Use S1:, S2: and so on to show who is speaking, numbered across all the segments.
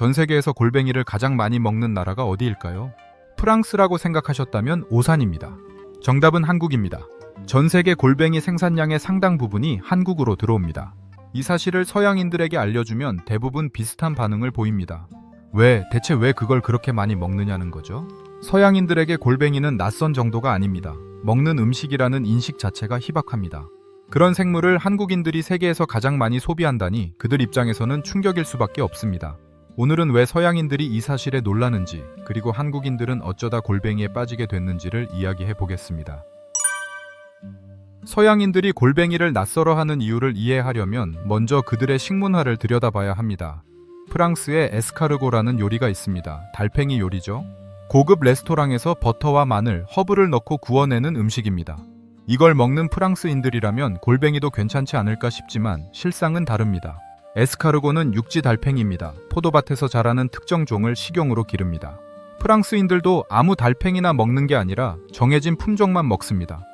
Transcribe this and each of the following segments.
S1: 전 세계에서 골뱅이를 가장 많이 먹는 나라가 어디일까요? 프랑스라고 생각하셨다면 오산입니다. 정답은 한국입니다. 전 세계 골뱅이 생산량의 상당 부분이 한국으로 들어옵니다. 이 사실을 서양인들에게 알려주면 대부분 비슷한 반응을 보입니다. 왜, 대체 왜 그걸 그렇게 많이 먹느냐는 거죠? 서양인들에게 골뱅이는 낯선 정도가 아닙니다. 먹는 음식이라는 인식 자체가 희박합니다. 그런 생물을 한국인들이 세계에서 가장 많이 소비한다니 그들 입장에서는 충격일 수밖에 없습니다. 오늘은 왜 서양인들이 이 사실에 놀라는지, 그리고 한국인들은 어쩌다 골뱅이에 빠지게 됐는지를 이야기해 보겠습니다. 서양인들이 골뱅이를 낯설어 하는 이유를 이해하려면 먼저 그들의 식문화를 들여다봐야 합니다. 프랑스에 에스카르고라는 요리가 있습니다. 달팽이 요리죠. 고급 레스토랑에서 버터와 마늘, 허브를 넣고 구워내는 음식입니다. 이걸 먹는 프랑스인들이라면 골뱅이도 괜찮지 않을까 싶지만 실상은 다릅니다. 에스카르고는 육지 달팽이입니다. 포도밭에서 자라는 특정 종을 식용으로 기릅니다. 프랑스인들도 아무 달팽이나 먹는 게 아니라 정해진 품종만 먹습니다.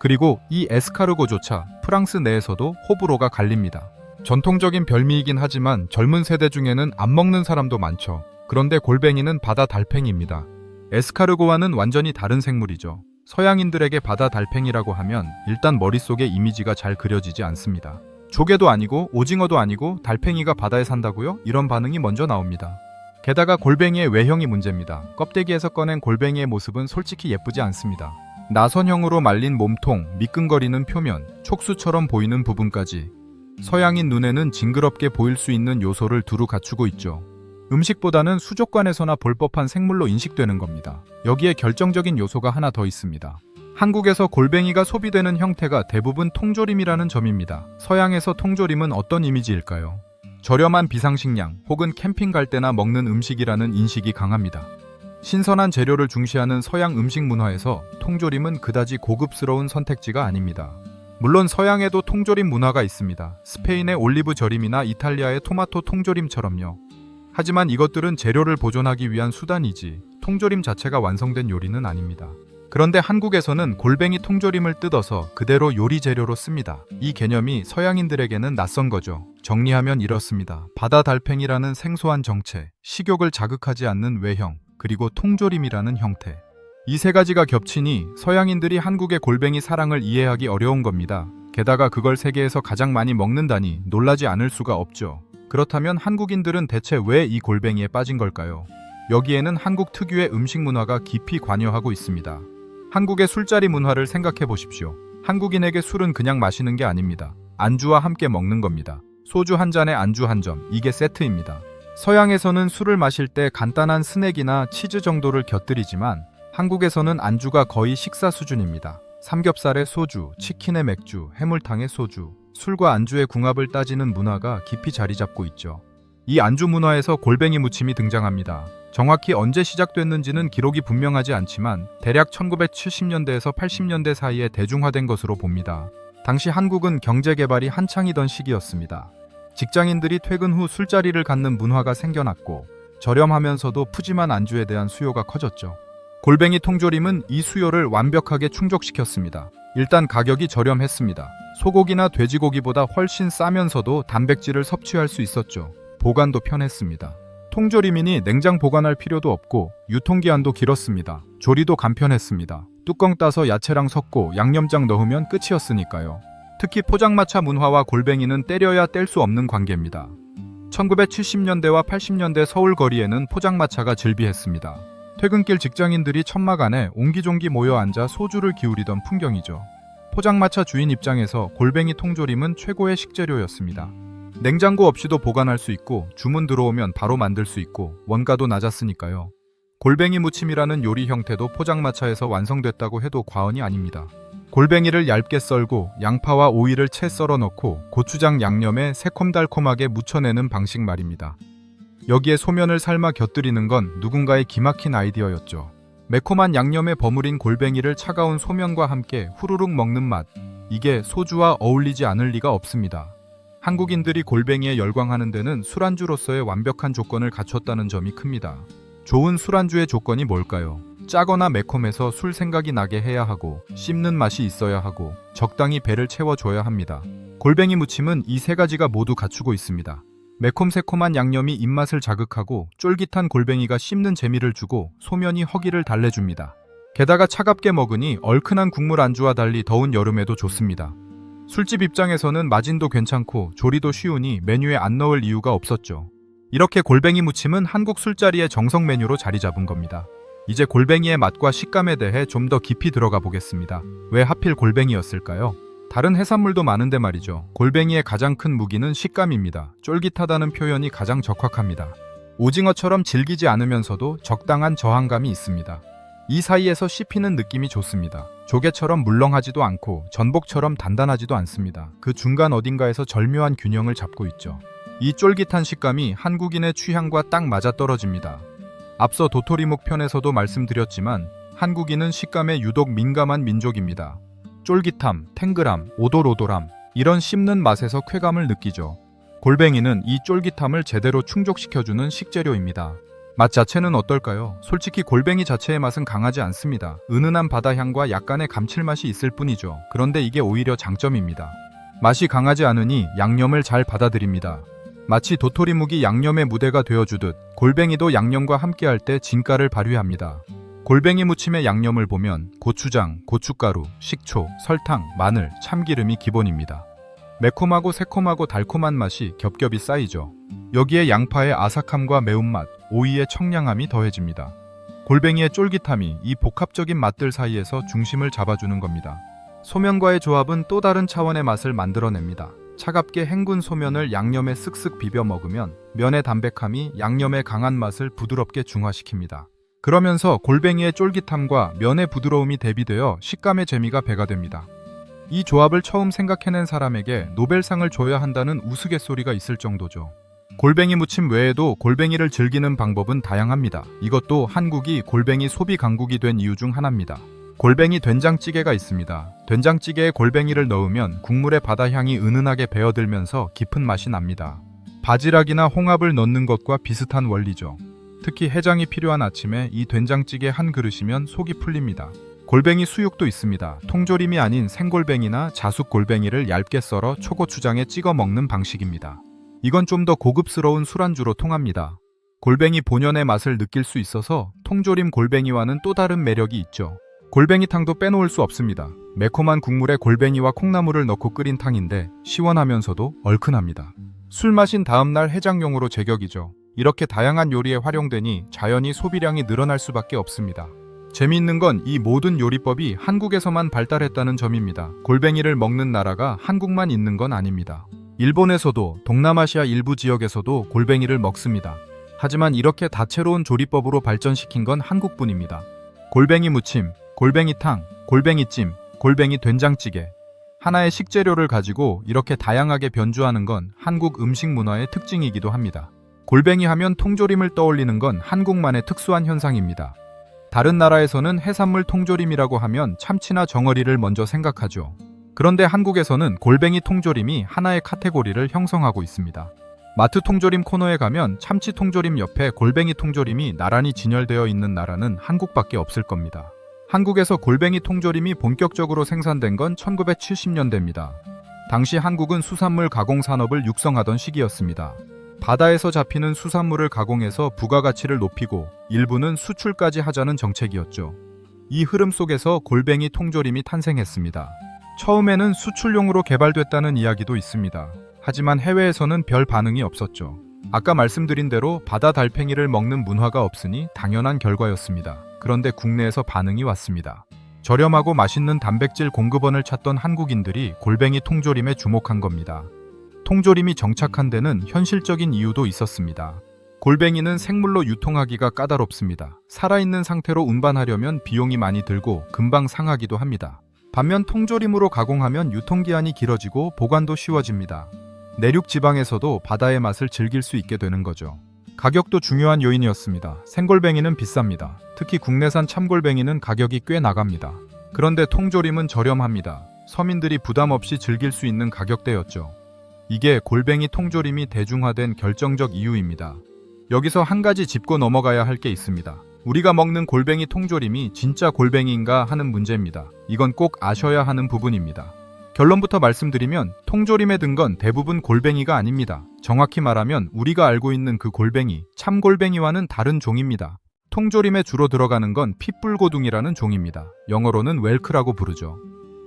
S1: 그리고 이 에스카르고조차 프랑스 내에서도 호불호가 갈립니다. 전통적인 별미이긴 하지만 젊은 세대 중에는 안 먹는 사람도 많죠. 그런데 골뱅이는 바다 달팽이입니다. 에스카르고와는 완전히 다른 생물이죠. 서양인들에게 바다 달팽이라고 하면 일단 머릿속에 이미지가 잘 그려지지 않습니다. 조개도 아니고 오징어도 아니고 달팽이가 바다에 산다고요? 이런 반응이 먼저 나옵니다. 게다가 골뱅이의 외형이 문제입니다. 껍데기에서 꺼낸 골뱅이의 모습은 솔직히 예쁘지 않습니다. 나선형으로 말린 몸통, 미끈거리는 표면, 촉수처럼 보이는 부분까지 서양인 눈에는 징그럽게 보일 수 있는 요소를 두루 갖추고 있죠. 음식보다는 수족관에서나 볼 법한 생물로 인식되는 겁니다. 여기에 결정적인 요소가 하나 더 있습니다. 한국에서 골뱅이가 소비되는 형태가 대부분 통조림이라는 점입니다. 서양에서 통조림은 어떤 이미지일까요? 저렴한 비상식량 혹은 캠핑 갈 때나 먹는 음식이라는 인식이 강합니다. 신선한 재료를 중시하는 서양 음식 문화에서 통조림은 그다지 고급스러운 선택지가 아닙니다. 물론 서양에도 통조림 문화가 있습니다. 스페인의 올리브 절임이나 이탈리아의 토마토 통조림처럼요. 하지만 이것들은 재료를 보존하기 위한 수단이지 통조림 자체가 완성된 요리는 아닙니다. 그런데 한국에서는 골뱅이 통조림을 뜯어서 그대로 요리 재료로 씁니다. 이 개념이 서양인들에게는 낯선 거죠. 정리하면 이렇습니다. 바다 달팽이라는 생소한 정체, 식욕을 자극하지 않는 외형, 그리고 통조림이라는 형태. 이 세 가지가 겹치니 서양인들이 한국의 골뱅이 사랑을 이해하기 어려운 겁니다. 게다가 그걸 세계에서 가장 많이 먹는다니 놀라지 않을 수가 없죠. 그렇다면 한국인들은 대체 왜 이 골뱅이에 빠진 걸까요? 여기에는 한국 특유의 음식 문화가 깊이 관여하고 있습니다. 한국의 술자리 문화를 생각해 보십시오. 한국인에게 술은 그냥 마시는 게 아닙니다. 안주와 함께 먹는 겁니다. 소주 한 잔에 안주 한 점, 이게 세트입니다. 서양에서는 술을 마실 때 간단한 스낵이나 치즈 정도를 곁들이지만 한국에서는 안주가 거의 식사 수준입니다. 삼겹살에 소주, 치킨에 맥주, 해물탕에 소주, 술과 안주의 궁합을 따지는 문화가 깊이 자리 잡고 있죠. 이 안주 문화에서 골뱅이 무침이 등장합니다. 정확히 언제 시작됐는지는 기록이 분명하지 않지만 대략 1970년대에서 80년대 사이에 대중화된 것으로 봅니다. 당시 한국은 경제 개발이 한창이던 시기였습니다. 직장인들이 퇴근 후 술자리를 갖는 문화가 생겨났고 저렴하면서도 푸짐한 안주에 대한 수요가 커졌죠. 골뱅이 통조림은 이 수요를 완벽하게 충족시켰습니다. 일단 가격이 저렴했습니다. 소고기나 돼지고기보다 훨씬 싸면서도 단백질을 섭취할 수 있었죠. 보관도 편했습니다. 통조림이니 냉장 보관할 필요도 없고 유통기한도 길었습니다. 조리도 간편했습니다. 뚜껑 따서 야채랑 섞고 양념장 넣으면 끝이었으니까요. 특히 포장마차 문화와 골뱅이는 때려야 뗄 수 없는 관계입니다. 1970년대와 80년대 서울 거리에는 포장마차가 즐비했습니다. 퇴근길 직장인들이 천막 안에 옹기종기 모여 앉아 소주를 기울이던 풍경이죠. 포장마차 주인 입장에서 골뱅이 통조림은 최고의 식재료였습니다. 냉장고 없이도 보관할 수 있고 주문 들어오면 바로 만들 수 있고 원가도 낮았으니까요. 골뱅이 무침이라는 요리 형태도 포장마차에서 완성됐다고 해도 과언이 아닙니다. 골뱅이를 얇게 썰고 양파와 오이를 채 썰어 넣고 고추장 양념에 새콤달콤하게 무쳐내는 방식 말입니다. 여기에 소면을 삶아 곁들이는 건 누군가의 기막힌 아이디어였죠. 매콤한 양념에 버무린 골뱅이를 차가운 소면과 함께 후루룩 먹는 맛. 이게 소주와 어울리지 않을 리가 없습니다. 한국인들이 골뱅이에 열광하는 데는 술안주로서의 완벽한 조건을 갖췄다는 점이 큽니다. 좋은 술안주의 조건이 뭘까요? 짜거나 매콤해서 술 생각이 나게 해야 하고 씹는 맛이 있어야 하고 적당히 배를 채워줘야 합니다. 골뱅이 무침은 이 세 가지가 모두 갖추고 있습니다. 매콤새콤한 양념이 입맛을 자극하고 쫄깃한 골뱅이가 씹는 재미를 주고 소면이 허기를 달래줍니다. 게다가 차갑게 먹으니 얼큰한 국물 안주와 달리 더운 여름에도 좋습니다. 술집 입장에서는 마진도 괜찮고 조리도 쉬우니 메뉴에 안 넣을 이유가 없었죠. 이렇게 골뱅이 무침은 한국 술자리의 정석 메뉴로 자리 잡은 겁니다. 이제 골뱅이의 맛과 식감에 대해 좀 더 깊이 들어가 보겠습니다. 왜 하필 골뱅이였을까요? 다른 해산물도 많은데 말이죠. 골뱅이의 가장 큰 무기는 식감입니다. 쫄깃하다는 표현이 가장 적확합니다. 오징어처럼 질기지 않으면서도 적당한 저항감이 있습니다. 이 사이에서 씹히는 느낌이 좋습니다. 조개처럼 물렁하지도 않고 전복처럼 단단하지도 않습니다. 그 중간 어딘가에서 절묘한 균형을 잡고 있죠. 이 쫄깃한 식감이 한국인의 취향과 딱 맞아떨어집니다. 앞서 도토리묵 편에서도 말씀드렸지만 한국인은 식감에 유독 민감한 민족입니다. 쫄깃함, 탱글함, 오돌오돌함 이런 씹는 맛에서 쾌감을 느끼죠. 골뱅이는 이 쫄깃함을 제대로 충족시켜주는 식재료입니다. 맛 자체는 어떨까요? 솔직히 골뱅이 자체의 맛은 강하지 않습니다. 은은한 바다향과 약간의 감칠맛이 있을 뿐이죠. 그런데 이게 오히려 장점입니다. 맛이 강하지 않으니 양념을 잘 받아들입니다. 마치 도토리묵이 양념의 무대가 되어주듯 골뱅이도 양념과 함께할 때 진가를 발휘합니다. 골뱅이 무침의 양념을 보면 고추장, 고춧가루, 식초, 설탕, 마늘, 참기름이 기본입니다. 매콤하고 새콤하고 달콤한 맛이 겹겹이 쌓이죠. 여기에 양파의 아삭함과 매운맛, 오이의 청량함이 더해집니다. 골뱅이의 쫄깃함이 이 복합적인 맛들 사이에서 중심을 잡아주는 겁니다. 소면과의 조합은 또 다른 차원의 맛을 만들어냅니다. 차갑게 헹군 소면을 양념에 쓱쓱 비벼 먹으면 면의 담백함이 양념의 강한 맛을 부드럽게 중화시킵니다. 그러면서 골뱅이의 쫄깃함과 면의 부드러움이 대비되어 식감의 재미가 배가 됩니다. 이 조합을 처음 생각해낸 사람에게 노벨상을 줘야 한다는 우스갯소리가 있을 정도죠. 골뱅이 무침 외에도 골뱅이를 즐기는 방법은 다양합니다. 이것도 한국이 골뱅이 소비 강국이 된 이유 중 하나입니다. 골뱅이 된장찌개가 있습니다. 된장찌개에 골뱅이를 넣으면 국물의 바다향이 은은하게 배어들면서 깊은 맛이 납니다. 바지락이나 홍합을 넣는 것과 비슷한 원리죠. 특히 해장이 필요한 아침에 이 된장찌개 한 그릇이면 속이 풀립니다. 골뱅이 수육도 있습니다. 통조림이 아닌 생골뱅이나 자숙 골뱅이를 얇게 썰어 초고추장에 찍어 먹는 방식입니다. 이건 좀 더 고급스러운 술안주로 통합니다. 골뱅이 본연의 맛을 느낄 수 있어서 통조림 골뱅이와는 또 다른 매력이 있죠. 골뱅이탕도 빼놓을 수 없습니다. 매콤한 국물에 골뱅이와 콩나물을 넣고 끓인 탕인데 시원하면서도 얼큰합니다. 술 마신 다음날 해장용으로 제격이죠. 이렇게 다양한 요리에 활용되니 자연히 소비량이 늘어날 수밖에 없습니다. 재미있는 건 이 모든 요리법이 한국에서만 발달했다는 점입니다. 골뱅이를 먹는 나라가 한국만 있는 건 아닙니다. 일본에서도 동남아시아 일부 지역에서도 골뱅이를 먹습니다. 하지만 이렇게 다채로운 조리법으로 발전시킨 건 한국뿐입니다. 골뱅이 무침, 골뱅이탕, 골뱅이찜, 골뱅이 된장찌개. 하나의 식재료를 가지고 이렇게 다양하게 변주하는 건 한국 음식 문화의 특징이기도 합니다. 골뱅이 하면 통조림을 떠올리는 건 한국만의 특수한 현상입니다. 다른 나라에서는 해산물 통조림이라고 하면 참치나 정어리를 먼저 생각하죠. 그런데 한국에서는 골뱅이 통조림이 하나의 카테고리를 형성하고 있습니다. 마트 통조림 코너에 가면 참치 통조림 옆에 골뱅이 통조림이 나란히 진열되어 있는 나라는 한국밖에 없을 겁니다. 한국에서 골뱅이 통조림이 본격적으로 생산된 건 1970년대입니다. 당시 한국은 수산물 가공 산업을 육성하던 시기였습니다. 바다에서 잡히는 수산물을 가공해서 부가가치를 높이고 일부는 수출까지 하자는 정책이었죠. 이 흐름 속에서 골뱅이 통조림이 탄생했습니다. 처음에는 수출용으로 개발됐다는 이야기도 있습니다. 하지만 해외에서는 별 반응이 없었죠. 아까 말씀드린 대로 바다 달팽이를 먹는 문화가 없으니 당연한 결과였습니다. 그런데 국내에서 반응이 왔습니다. 저렴하고 맛있는 단백질 공급원을 찾던 한국인들이 골뱅이 통조림에 주목한 겁니다. 통조림이 정착한 데는 현실적인 이유도 있었습니다. 골뱅이는 생물로 유통하기가 까다롭습니다. 살아있는 상태로 운반하려면 비용이 많이 들고 금방 상하기도 합니다. 반면 통조림으로 가공하면 유통기한이 길어지고 보관도 쉬워집니다. 내륙 지방에서도 바다의 맛을 즐길 수 있게 되는 거죠. 가격도 중요한 요인이었습니다. 생골뱅이는 비쌉니다. 특히 국내산 참골뱅이는 가격이 꽤 나갑니다. 그런데 통조림은 저렴합니다. 서민들이 부담 없이 즐길 수 있는 가격대였죠. 이게 골뱅이 통조림이 대중화된 결정적 이유입니다. 여기서 한 가지 짚고 넘어가야 할 게 있습니다. 우리가 먹는 골뱅이 통조림이 진짜 골뱅이인가 하는 문제입니다. 이건 꼭 아셔야 하는 부분입니다. 결론부터 말씀드리면 통조림에 든 건 대부분 골뱅이가 아닙니다. 정확히 말하면 우리가 알고 있는 그 골뱅이, 참골뱅이와는 다른 종입니다. 통조림에 주로 들어가는 건 핏불고둥이라는 종입니다. 영어로는 웰크라고 부르죠.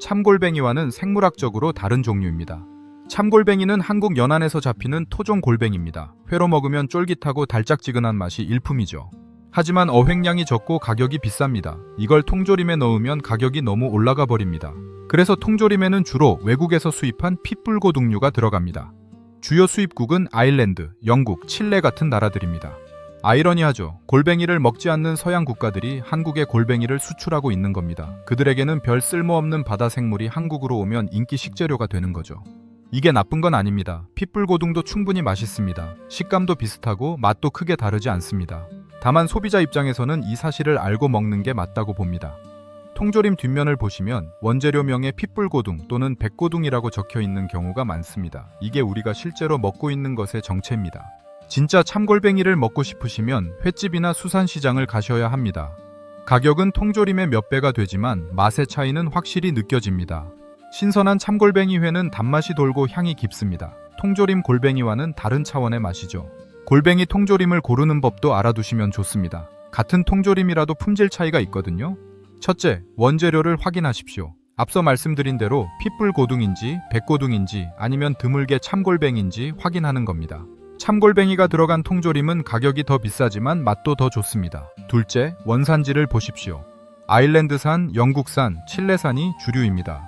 S1: 참골뱅이와는 생물학적으로 다른 종류입니다. 참골뱅이는 한국 연안에서 잡히는 토종 골뱅입니다. 회로 먹으면 쫄깃하고 달짝지근한 맛이 일품이죠. 하지만 어획량이 적고 가격이 비쌉니다. 이걸 통조림에 넣으면 가격이 너무 올라가 버립니다. 그래서 통조림에는 주로 외국에서 수입한 핏불고둥류가 들어갑니다. 주요 수입국은 아일랜드, 영국, 칠레 같은 나라들입니다. 아이러니하죠. 골뱅이를 먹지 않는 서양 국가들이 한국에 골뱅이를 수출하고 있는 겁니다. 그들에게는 별 쓸모없는 바다 생물이 한국으로 오면 인기 식재료가 되는 거죠. 이게 나쁜 건 아닙니다. 핏불고둥도 충분히 맛있습니다. 식감도 비슷하고 맛도 크게 다르지 않습니다. 다만 소비자 입장에서는 이 사실을 알고 먹는 게 맞다고 봅니다. 통조림 뒷면을 보시면 원재료명에 핏불고둥 또는 백고둥이라고 적혀 있는 경우가 많습니다. 이게 우리가 실제로 먹고 있는 것의 정체입니다. 진짜 참골뱅이를 먹고 싶으시면 횟집이나 수산시장을 가셔야 합니다. 가격은 통조림의 몇 배가 되지만 맛의 차이는 확실히 느껴집니다. 신선한 참골뱅이 회는 단맛이 돌고 향이 깊습니다. 통조림 골뱅이와는 다른 차원의 맛이죠. 골뱅이 통조림을 고르는 법도 알아두시면 좋습니다. 같은 통조림이라도 품질 차이가 있거든요. 첫째, 원재료를 확인하십시오. 앞서 말씀드린 대로 핏불고둥인지 백고둥인지 아니면 드물게 참골뱅인지 확인하는 겁니다. 참골뱅이가 들어간 통조림은 가격이 더 비싸지만 맛도 더 좋습니다. 둘째, 원산지를 보십시오. 아일랜드산, 영국산, 칠레산이 주류입니다.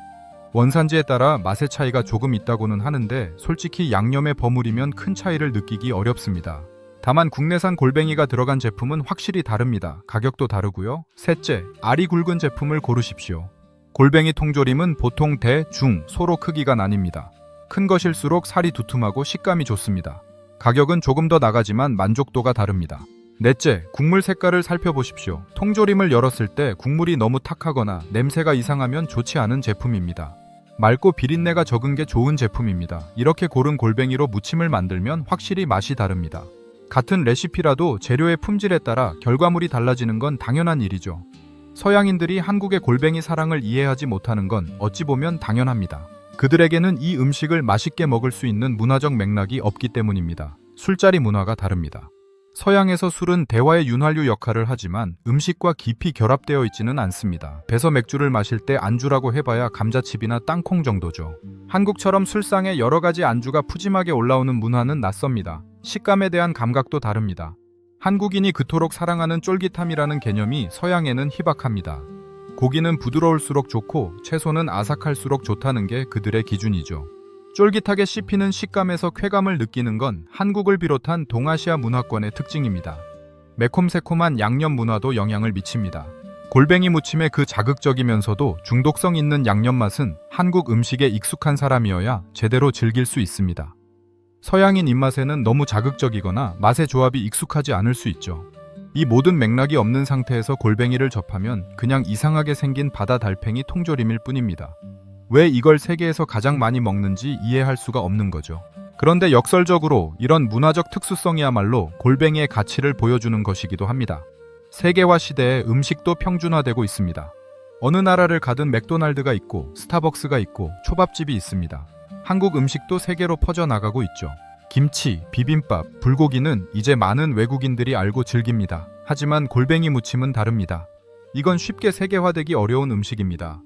S1: 원산지에 따라 맛의 차이가 조금 있다고는 하는데 솔직히 양념에 버무리면 큰 차이를 느끼기 어렵습니다. 다만 국내산 골뱅이가 들어간 제품은 확실히 다릅니다. 가격도 다르고요. 셋째, 알이 굵은 제품을 고르십시오. 골뱅이 통조림은 보통 대, 중, 소로 크기가 나뉩니다. 큰 것일수록 살이 두툼하고 식감이 좋습니다. 가격은 조금 더 나가지만 만족도가 다릅니다. 넷째, 국물 색깔을 살펴보십시오. 통조림을 열었을 때 국물이 너무 탁하거나 냄새가 이상하면 좋지 않은 제품입니다. 맑고 비린내가 적은 게 좋은 제품입니다. 이렇게 고른 골뱅이로 무침을 만들면 확실히 맛이 다릅니다. 같은 레시피라도 재료의 품질에 따라 결과물이 달라지는 건 당연한 일이죠. 서양인들이 한국의 골뱅이 사랑을 이해하지 못하는 건 어찌 보면 당연합니다. 그들에게는 이 음식을 맛있게 먹을 수 있는 문화적 맥락이 없기 때문입니다. 술자리 문화가 다릅니다. 서양에서 술은 대화의 윤활유 역할을 하지만 음식과 깊이 결합되어 있지는 않습니다. 배서 맥주를 마실 때 안주라고 해봐야 감자칩이나 땅콩 정도죠. 한국처럼 술상에 여러 가지 안주가 푸짐하게 올라오는 문화는 낯섭니다. 식감에 대한 감각도 다릅니다. 한국인이 그토록 사랑하는 쫄깃함이라는 개념이 서양에는 희박합니다. 고기는 부드러울수록 좋고 채소는 아삭할수록 좋다는 게 그들의 기준이죠. 쫄깃하게 씹히는 식감에서 쾌감을 느끼는 건 한국을 비롯한 동아시아 문화권의 특징입니다. 매콤새콤한 양념 문화도 영향을 미칩니다. 골뱅이 무침의 그 자극적이면서도 중독성 있는 양념 맛은 한국 음식에 익숙한 사람이어야 제대로 즐길 수 있습니다. 서양인 입맛에는 너무 자극적이거나 맛의 조합이 익숙하지 않을 수 있죠. 이 모든 맥락이 없는 상태에서 골뱅이를 접하면 그냥 이상하게 생긴 바다 달팽이 통조림일 뿐입니다. 왜 이걸 세계에서 가장 많이 먹는지 이해할 수가 없는 거죠. 그런데 역설적으로 이런 문화적 특수성이야말로 골뱅이의 가치를 보여주는 것이기도 합니다. 세계화 시대에 음식도 평준화되고 있습니다. 어느 나라를 가든 맥도날드가 있고 스타벅스가 있고 초밥집이 있습니다. 한국 음식도 세계로 퍼져나가고 있죠. 김치, 비빔밥, 불고기는 이제 많은 외국인들이 알고 즐깁니다. 하지만 골뱅이 무침은 다릅니다. 이건 쉽게 세계화되기 어려운 음식입니다.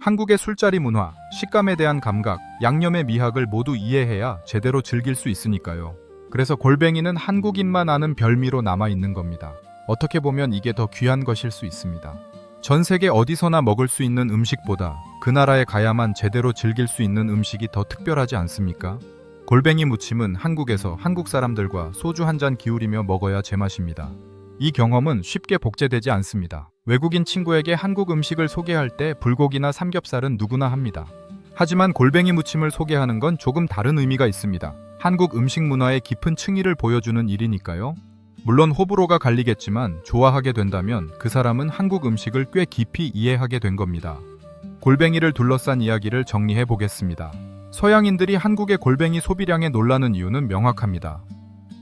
S1: 한국의 술자리 문화, 식감에 대한 감각, 양념의 미학을 모두 이해해야 제대로 즐길 수 있으니까요. 그래서 골뱅이는 한국인만 아는 별미로 남아 있는 겁니다. 어떻게 보면 이게 더 귀한 것일 수 있습니다. 전 세계 어디서나 먹을 수 있는 음식보다 그 나라에 가야만 제대로 즐길 수 있는 음식이 더 특별하지 않습니까? 골뱅이 무침은 한국에서 한국 사람들과 소주 한 잔 기울이며 먹어야 제맛입니다. 이 경험은 쉽게 복제되지 않습니다. 외국인 친구에게 한국 음식을 소개할 때 불고기나 삼겹살은 누구나 합니다. 하지만 골뱅이 무침을 소개하는 건 조금 다른 의미가 있습니다. 한국 음식 문화의 깊은 층위를 보여주는 일이니까요. 물론 호불호가 갈리겠지만 좋아하게 된다면 그 사람은 한국 음식을 꽤 깊이 이해하게 된 겁니다. 골뱅이를 둘러싼 이야기를 정리해 보겠습니다. 서양인들이 한국의 골뱅이 소비량에 놀라는 이유는 명확합니다.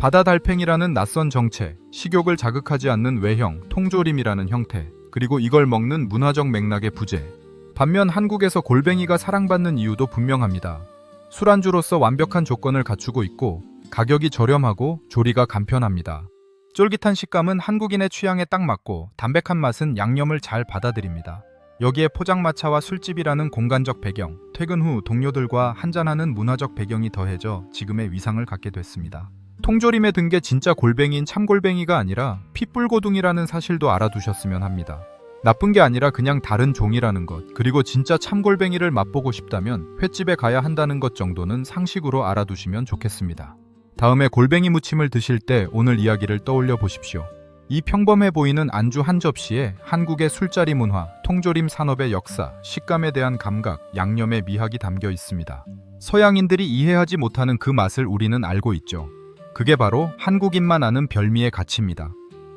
S1: 바다 달팽이라는 낯선 정체, 식욕을 자극하지 않는 외형, 통조림이라는 형태, 그리고 이걸 먹는 문화적 맥락의 부재. 반면 한국에서 골뱅이가 사랑받는 이유도 분명합니다. 술안주로서 완벽한 조건을 갖추고 있고 가격이 저렴하고 조리가 간편합니다. 쫄깃한 식감은 한국인의 취향에 딱 맞고 담백한 맛은 양념을 잘 받아들입니다. 여기에 포장마차와 술집이라는 공간적 배경, 퇴근 후 동료들과 한잔하는 문화적 배경이 더해져 지금의 위상을 갖게 됐습니다. 통조림에 든 게 진짜 골뱅이인 참골뱅이가 아니라 핏불고둥이라는 사실도 알아두셨으면 합니다. 나쁜 게 아니라 그냥 다른 종이라는 것, 그리고 진짜 참골뱅이를 맛보고 싶다면 횟집에 가야 한다는 것 정도는 상식으로 알아두시면 좋겠습니다. 다음에 골뱅이 무침을 드실 때 오늘 이야기를 떠올려 보십시오. 이 평범해 보이는 안주 한 접시에 한국의 술자리 문화, 통조림 산업의 역사, 식감에 대한 감각, 양념의 미학이 담겨 있습니다. 서양인들이 이해하지 못하는 그 맛을 우리는 알고 있죠. 그게 바로 한국인만 아는 별미의 가치입니다.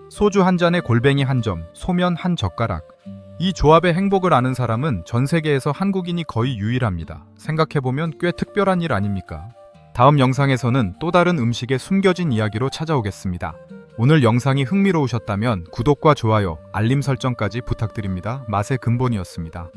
S1: 소주 한 잔에 골뱅이 한 점, 소면 한 젓가락. 이 조합의 행복을 아는 사람은 전 세계에서 한국인이 거의 유일합니다. 생각해보면 꽤 특별한 일 아닙니까? 다음 영상에서는 또 다른 음식의 숨겨진 이야기로 찾아오겠습니다. 오늘 영상이 흥미로우셨다면 구독과 좋아요, 알림 설정까지 부탁드립니다. 맛의 근본이었습니다.